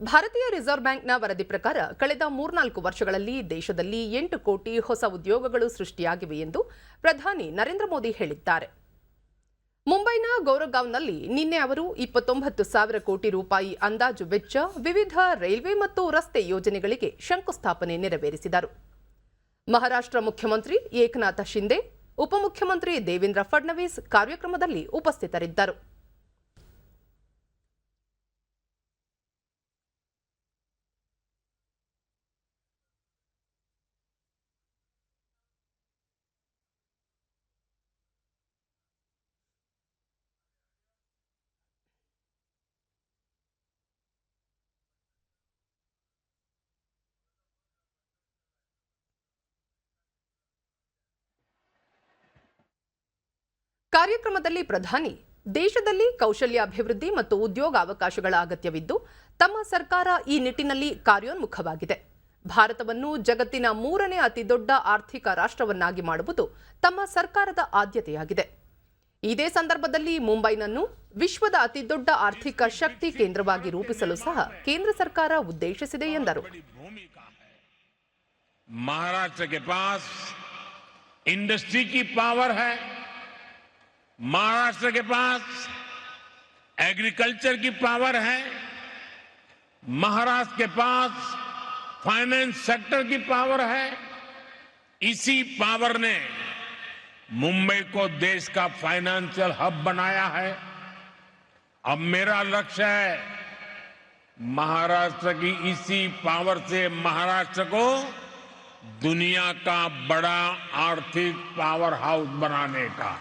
ಭಾರತೀಯ ರಿಸರ್ವ್ ಬ್ಯಾಂಕ್ನ ವರದಿ ಪ್ರಕಾರ ಕಳೆದ ಮೂರ್ನಾಲ್ಕು ವರ್ಷಗಳಲ್ಲಿ ದೇಶದಲ್ಲಿ ಎಂಟು ಕೋಟಿ ಹೊಸ ಉದ್ಯೋಗಗಳು ಸೃಷ್ಟಿಯಾಗಿವೆ ಎಂದು ಪ್ರಧಾನಿ ನರೇಂದ್ರ ಮೋದಿ ಹೇಳಿದ್ದಾರೆ. ಮುಂಬೈನ ಗೌರಗಾಂವ್ನಲ್ಲಿ ನಿನ್ನೆ ಅವರು ಇಪ್ಪತ್ತೊಂಬತ್ತು ಸಾವಿರ ಕೋಟಿ ರೂಪಾಯಿ ಅಂದಾಜು ವೆಚ್ಚ ವಿವಿಧ ರೈಲ್ವೆ ಮತ್ತು ರಸ್ತೆ ಯೋಜನೆಗಳಿಗೆ ಶಂಕುಸ್ಥಾಪನೆ ನೆರವೇರಿಸಿದರು. ಮಹಾರಾಷ್ಟ್ರ ಮುಖ್ಯಮಂತ್ರಿ ಏಕನಾಥ ಶಿಂದೆ, ಉಪಮುಖ್ಯಮಂತ್ರಿ ದೇವೇಂದ್ರ ಫಡ್ನವೀಸ್ ಕಾರ್ಯಕ್ರಮದಲ್ಲಿ ಉಪಸ್ಥಿತರಿದ್ದರು. ಕಾರ್ಯಕ್ರಮದಲ್ಲಿ ಪ್ರಧಾನಿ, ದೇಶದಲ್ಲಿ ಕೌಶಲ್ಯ ಅಭಿವೃದ್ಧಿ ಮತ್ತು ಉದ್ಯೋಗಾವಕಾಶಗಳ ಅಗತ್ಯವಿದ್ದು, ತಮ್ಮ ಸರ್ಕಾರ ಈ ನಿಟ್ಟಿನಲ್ಲಿ ಕಾರ್ಯೋನ್ಮುಖವಾಗಿದೆ. ಭಾರತವನ್ನು ಜಗತ್ತಿನ ಮೂರನೇ ಅತಿದೊಡ್ಡ ಆರ್ಥಿಕ ರಾಷ್ಟ್ರವನ್ನಾಗಿ ಮಾಡುವುದು ತಮ್ಮ ಸರ್ಕಾರದ ಆದ್ಯತೆಯಾಗಿದೆ. ಇದೇ ಸಂದರ್ಭದಲ್ಲಿ ಮುಂಬೈನನ್ನು ವಿಶ್ವದ ಅತಿದೊಡ್ಡ ಆರ್ಥಿಕ ಶಕ್ತಿ ಕೇಂದ್ರವಾಗಿ ರೂಪಿಸಲು ಸಹ ಕೇಂದ್ರ ಸರ್ಕಾರ ಉದ್ದೇಶಿಸಿದೆ ಎಂದರು. ಮಹಾರಾಷ್ಟ್ರ ಇಂಡಸ್ಟ್ರಿ ಕಿ ಪಾವರ್ ಹೈ. महाराष्ट्र के पास एग्रीकल्चर की पावर है, महाराष्ट्र के पास फाइनेंस सेक्टर की पावर है, इसी पावर ने मुंबई को देश का फाइनेंशियल हब बनाया है। अब मेरा लक्ष्य है महाराष्ट्र की इसी पावर से महाराष्ट्र को दुनिया का बड़ा आर्थिक पावर हाउस बनाने का।